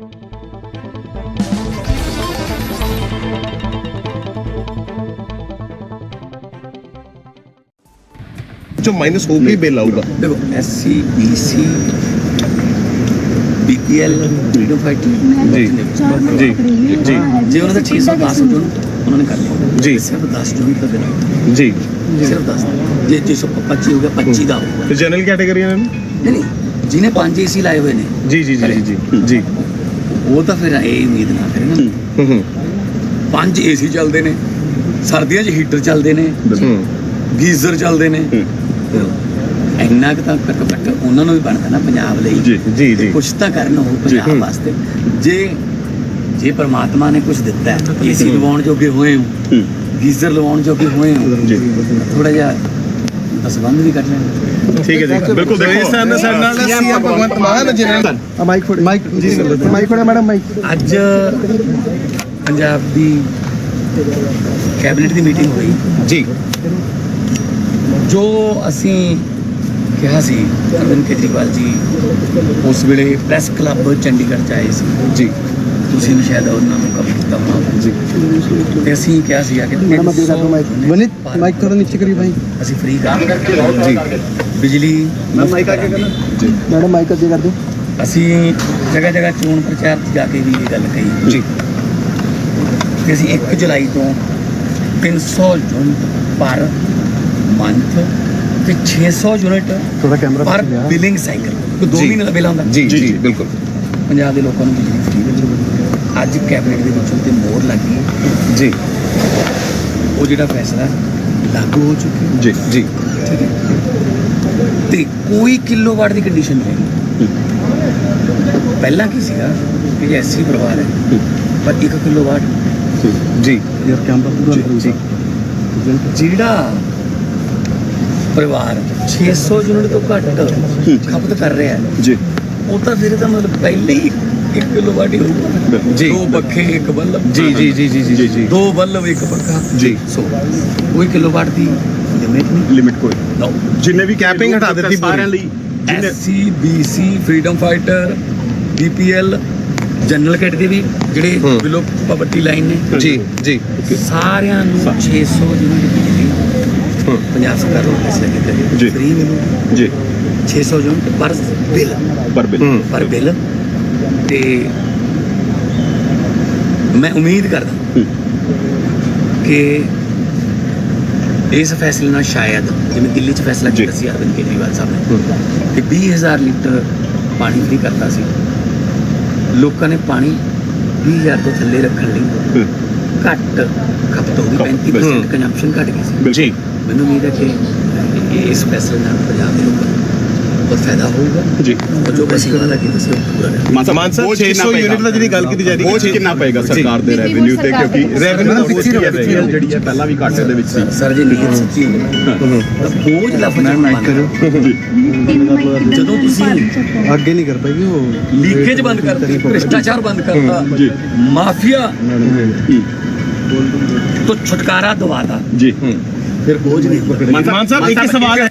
ਜੋ ਮਾਈਨਸ ਹੋ ਕੇ ਬਿੱਲ ਆਊਗਾ। ਦੇਖੋ SC BC BPL freedom fighter ਜੀ। ਜੀ ਜੀ ਜੇ। ਉਹਨਾਂ ਦਾ 610 ਜੁਨ ਉਹਨਾਂ ਨੇ ਕਰ ਲਿਆ। ਜੀ। ਸਿਰਫ 10 ਜੁਨ ਦਾ ਬਿਲ ਆਇਆ। ਜੀ। ਸਿਰਫ 10 ਜੇ 625 ਹੋ ਗਿਆ 25 ਦਾ ਹੋਊਗਾ ਤੇ ਜਨਰਲ ਕੈਟਾਗਰੀਆਂ ਨੇ? ਨਹੀਂ ਨਹੀਂ ਜਿਹਨੇ 5 ਏਸੀ ਲਾਏ ਹੋਏ ਨੇ। ਜੀ ਜੀ ਜੀ ਜੀ ਜੀ ਉਹ ਤਾਂ ਫਿਰ ਇਹ ਉਮੀਦ ਨਾ ਕਰੇ ਨਾ। ਹੂੰ। ਪੰਜ ਏਸੀ ਚੱਲਦੇ ਨੇ ਸਰਦੀਆਂ 'ਚ ਹੀਟਰ ਚੱਲਦੇ ਨੇ ਗੀਜ਼ਰ ਚੱਲਦੇ ਨੇ। ਇੰਨਾ ਕੁ ਤਾਂ ਘੱਟੋ ਘੱਟ ਉਹਨਾਂ ਨੂੰ ਵੀ ਬਣਦਾ ਨਾ ਪੰਜਾਬ ਲਈ। ਜੀ ਜੀ ਜੀ। ਕੁਝ ਤਾਂ ਕਰਨ ਉਹ। ਪੰਜਾਬ ਵਾਸਤੇ। ਜੇ ਜੇ ਪ੍ਰਮਾਤਮਾ ਨੇ ਕੁਝ ਦਿੱਤਾ ਹੈ ਏਸੀ ਲਵਾਉਣ ਜੋਗੇ ਹੋਏ ਹੋ ਗੀਜ਼ਰ ਲਵਾਉਣ ਜੋਗੇ ਹੋਏ ਹੋ ਥੋੜਾ ਜਿਹਾ ਦਸਵੰਦ ਵੀ ਕਰ ਲੈਣਾ ਠੀਕ ਹੈ ਜੀ। ਬਿਲਕੁਲ ਦੇਖੋ। ਸਨ ਸਾਡੇ ਨਾਲ ਸੀਐਮ ਭਗਵੰਤ ਮਾਨ ਜਿਹਨੇ ਮਾਈਕ ਫੜ। ਮਾਈਕ ਜੀ ਮਾਈਕ ਫੜਾ ਮੈਡਮ ਮਾਈਕ ਅੱਜ ਪੰਜਾਬ ਦੀ ਕੈਬਨਿਟ ਦੀ ਮੀਟਿੰਗ ਹੋਈ। ਜੀ। ਜੋ ਅਸੀਂ ਕਿਹਾ ਸੀ ਅਰਵਿੰਦ ਕੇਜਰੀਵਾਲ ਜੀ ਉਸ ਵੇਲੇ ਪ੍ਰੈਸ ਕਲੱਬ ਚੰਡੀਗੜ੍ਹ ਚ ਆਏ ਸੀ। ਜੀ। ਤੁਸੀਂ ਵੀ ਸ਼ਾਇਦ ਉਹਨਾਂ ਨੂੰ ਕਵਰ ਕੀਤਾ ਹੋਣਾ ਜੀ। ਤੇ ਅਸੀਂ ਕਿਹਾ ਸੀ ਕਿ ਮੈਡਮ ਕਰ ਦਿਓ ਮਾਈਕ ਵਨਿਤ ਮਾਈਕ ਥੋੜਾ ਨੀਚੇ ਕਰੀ ਭਾਈ ਅਸੀਂ ਫ੍ਰੀ ਕੰਮ ਜੀ। ਬਿਜਲੀ ਮਾਈਕ ਅੱਗੇ ਕਰਨਾ। ਮੈਡਮ ਮਾਈਕ ਅੱਗੇ ਕਰ ਦਿਓ। ਅਸੀਂ ਜਗ੍ਹਾ ਜਗ੍ਹਾ ਚੋਣ ਪ੍ਰਚਾਰ 'ਚ ਜਾ ਕੇ ਵੀ ਇਹ ਗੱਲ ਕਹੀ। ਜੀ। ਕਿ ਅਸੀਂ 1 ਜੁਲਾਈ ਤੋਂ 300 ਯੂਨਿਟ ਪਰ ਮੰਥ ਤੇ 600 ਯੂਨਿਟ ਥੋੜਾ ਕੈਮਰਾ ਪਰ ਬਿਲਿੰਗ ਸਾਈਕਲ। ਕੋਈ 2 ਜੀ। ਮਹੀਨੇ ਦਾ ਬਿੱਲ ਆਉਂਦਾ। ਜੀ ਜੀ ਬਿਲਕੁਲ। ਪੰਜਾਬ ਦੇ ਲੋਕਾਂ ਨੂੰ ਬਿਜਲੀ। ਅੱਜ ਕੈਬਨਿਟ ਦੇ ਵਿੱਚੋਂ ਤੇ ਮੋਹਰ ਲੱਗੀ। ਜੀ। ਉਹ ਜਿਹੜਾ ਫੈਸਲਾ ਲਾਗੂ ਹੋ ਚੁੱਕਿਆ ਜੀ ਜੀ। ਠੀਕ ਹੈ। ਤੇ ਕੋਈ ਕਿਲੋਵਾਟ ਦੀ ਕੰਡੀਸ਼ਨ ਨਹੀਂ ਪਹਿਲਾਂ ਕੀ ਸੀਗਾ? ਕਿ ਐਸੀ ਪਰਿਵਾਰ ਹੈ। ਪਰ 1 ਕਿਲੋਵਾਟ। ਜੀ। ਯਾਰ ਕੈਮਰਾ ਪੂਰਾ ਜੀ ਜਿਹੜਾ ਪਰਿਵਾਰ 600 ਯੂਨਿਟ ਤੋਂ ਘੱਟ ਖਪਤ ਕਰ ਰਿਹਾ ਹੈ ਜੀ। ਉਹ ਤਾਂ ਫਿਰ ਤਾਂ ਮਤਲਬ ਪਹਿਲੇ ਹੀ 1 ਕਿਲੋਵਾਟ ਹੀ ਹੋਊਗਾ ਜੀ। ਦੋ ਪੱਖੇ ਇੱਕ ਬੱਲਬ ਜੀ ਜੀ ਜੀ ਜੀ ਜੀ ਜੀ। ਦੋ ਬੱਲਬ ਇੱਕ ਪੱਖਾ। ਜੀ। ਸੋ ਕੋਈ ਕਿਲੋਵਾਟ ਦੀ ਲਿਮਿਟ ਨਹੀਂ। ਲਿਮਿਟ ਕੋਈ। ਨੋ ਜਿੰਨੇ ਵੀ ਕੈਪਿੰਗ ਹਟਾ ਦਿੱਤੀ ਸਾਰਿਆਂ ਲਈ। SC BC freedom fighter BPL general category ਵੀ ਜਿਹੜੇ। ਬਿਲੋ ਪਾਵਰਟੀ ਲਾਈਨ ਨੇ। ਜੀ ਜੀ। ਸਾਰਿਆਂ ਨੂੰ 600 ਯੂਨਿਟ ਬਿਜਲੀ ਹੂੰ। ਪੰਜਾਬ ਸਰਕਾਰ ਨੂੰ ਪੈਸੇ ਲੱਗੇ। ਕਰੇ ਫ੍ਰੀ ਮਿਲੂ। ਜੀ। 600 ਯੂਨਿਟ ਪਰ ਬਿੱਲ। ਪਰ ਬਿਲ। ਪਰ ਬਿੱਲ। ਤੇ ਮੈਂ ਉਮੀਦ ਕਰਦਾ ਕਿ ਇਸ ਫੈਸਲੇ ਨਾਲ ਸ਼ਾਇਦ ਜਿਵੇਂ ਦਿੱਲੀ 'ਚ ਫੈਸਲਾ। ਕੀਤਾ ਸੀ ਅਰਵਿੰਦ ਕੇਜਰੀਵਾਲ ਸਾਹਿਬ ਨੇ ਕਿ 20000 ਲੀਟਰ ਪਾਣੀ ਫ੍ਰੀ ਕਰਤਾ ਸੀ। ਲੋਕਾਂ ਨੇ ਪਾਣੀ 20000 ਤੋਂ ਥੱਲੇ ਰੱਖਣ ਲਈ ਘੱਟ ਖਪਤ ਹੋ ਗਈ ਖਪਤ, 35% ਹੂੰ। ਕੰਜ਼ੰਪਸ਼ਨ ਘਟ ਗਈ ਸੀ। ਜੀ ਮੈਨੂੰ ਉਮੀਦ ਹੈ ਕਿ ਇਸ ਫੈਸਲੇ ਨਾਲ ਪੰਜਾਬ ਦੇ ਲੋਕਾਂ ਬਹੁਤ ਫਾਇਦਾ ਹੋਊਗਾ ਜੀ ਔਰ ਜੋ ਅਸੀਂ ਵਾਦਾ ਕੀਤਾ ਸੀ ਉਹ ਪੂਰਾ ਕਰਾਂਗੇ ਮਾਨ ਸਾਹਿਬ 600 ਯੂਨਿਟ ਦਾ ਜਿਹੜੀ ਗੱਲ ਕੀਤੀ ਜਾ ਰਹੀ ਹੈ ਬੋਝ ਕਿੰਨਾ ਪਏਗਾ ਸਰਕਾਰ ਦੇ ਰੈਵਨਿਊ ਤੇ ਕਿਉਂਕਿ Revenue ਰੈਵਨਿਊ ਪਿੱਛੇ ਪਿੱਛੇ ਰਹੇਗੀ, ਜਿਹੜੀ ਹੈ ਪਹਿਲਾਂ ਵੀ ਘਾਟੇ ਦੇ ਵਿੱਚ ਸੀ ਸਰ ਜੀ ਨੀਅਤ ਸੱਚੀ ਹੋਵੇ ਤਾਂ ਬੋਝ ਲਫ਼ਜ਼ ਮਾਈਕ ਕਰੋ ਜਦੋਂ ਤੁਸੀਂ ਅੱਗੇ ਨਹੀਂ ਕਰ ਪਾਏਗੀ ਉਹ ਲੀਕੇਜ ਬੰਦ ਕਰਤੀ ਭ੍ਰਿਸ਼ਟਾਚਾਰ ਬੰਦ ਕਰਤਾ ਜੀ ਮਾਫੀਆ ਤੋਂ ਛੁਟਕਾਰਾ ਦਵਾਤਾ ਜੀ ਫਿਰ ਬੋਝ ਨਹੀਂ ਮਾਨ ਸਾਹਿਬ ਇੱਕ ਹੀ ਸਵਾਲ ਹੈ